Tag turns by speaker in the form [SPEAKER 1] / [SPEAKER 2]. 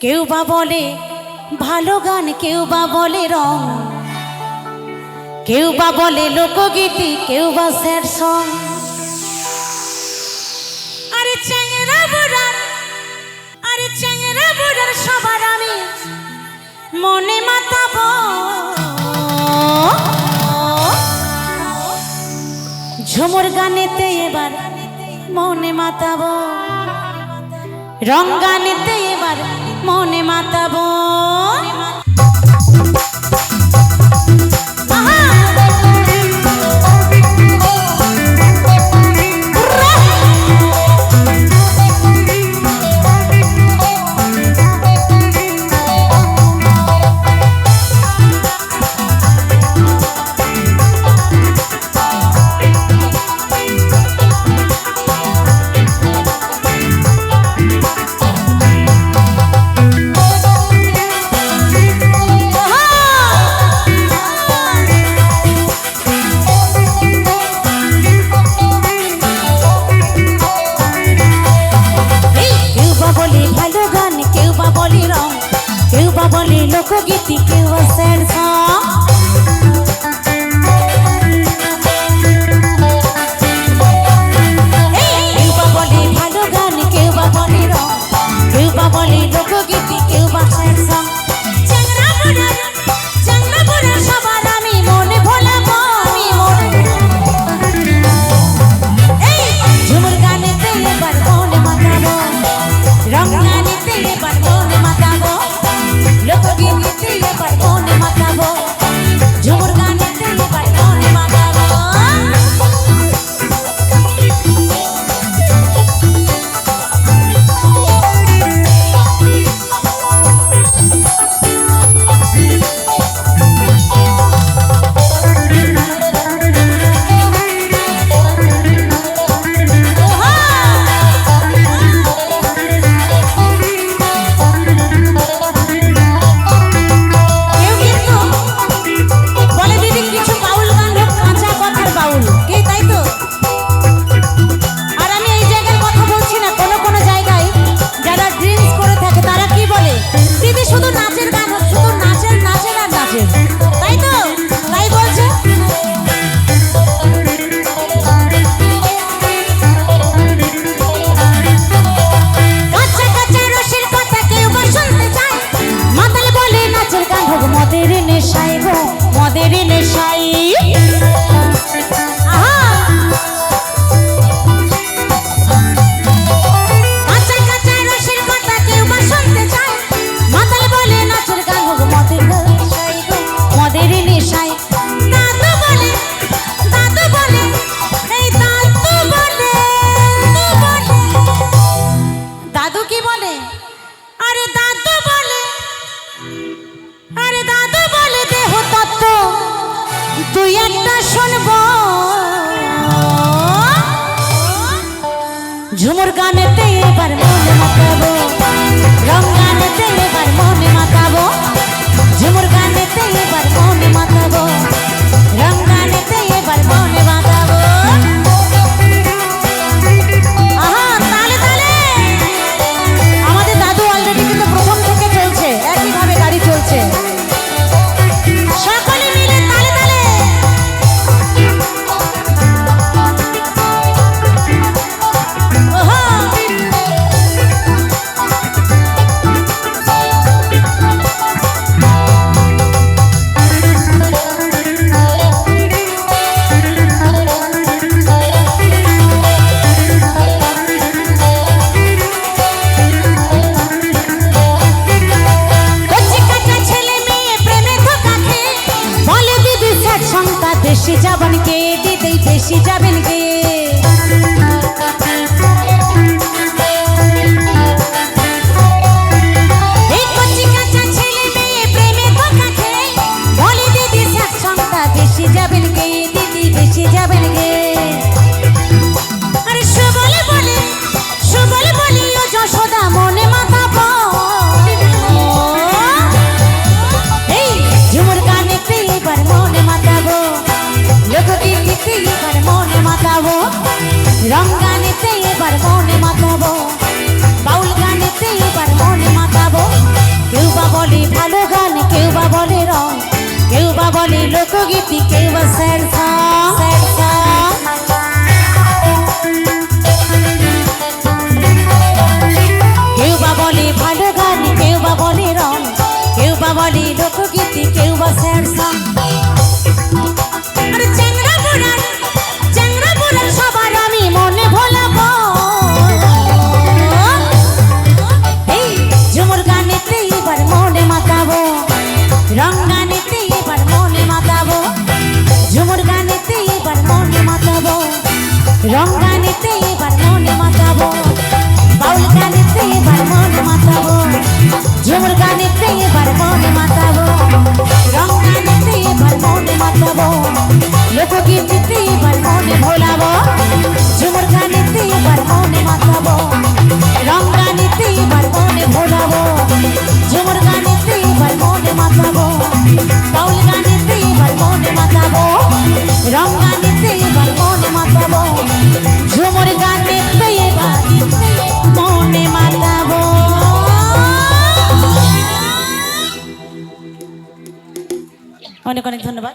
[SPEAKER 1] কেউ বা বলে ভালো গান, কেউ বা বলে রং। কেউ বা বলে লোকগীতি, কেউ বা স্যার সং। আরে চ্যাংরা বুড়ার আরে চ্যাংরা বুড়ার সবার আমি মনে মাতাব। ঝুমুর গানেতে এবার মনে মাতাব। রং গানেতে এবার মনে মাতাবো Because মদের নেশাই मोर गाने ते पर मन मत बो যাবেন গিয়ে রং গানেতে এবার মনে মাতাবো বাউল গানেতে এবার মনে মাতাবো। কেউ বা বলে ভালো গান, কেউ বা বলে রং, কেউ বা বলে লোকগীতি, কেউ বা স্যার অনেক অনেক ধন্যবাদ।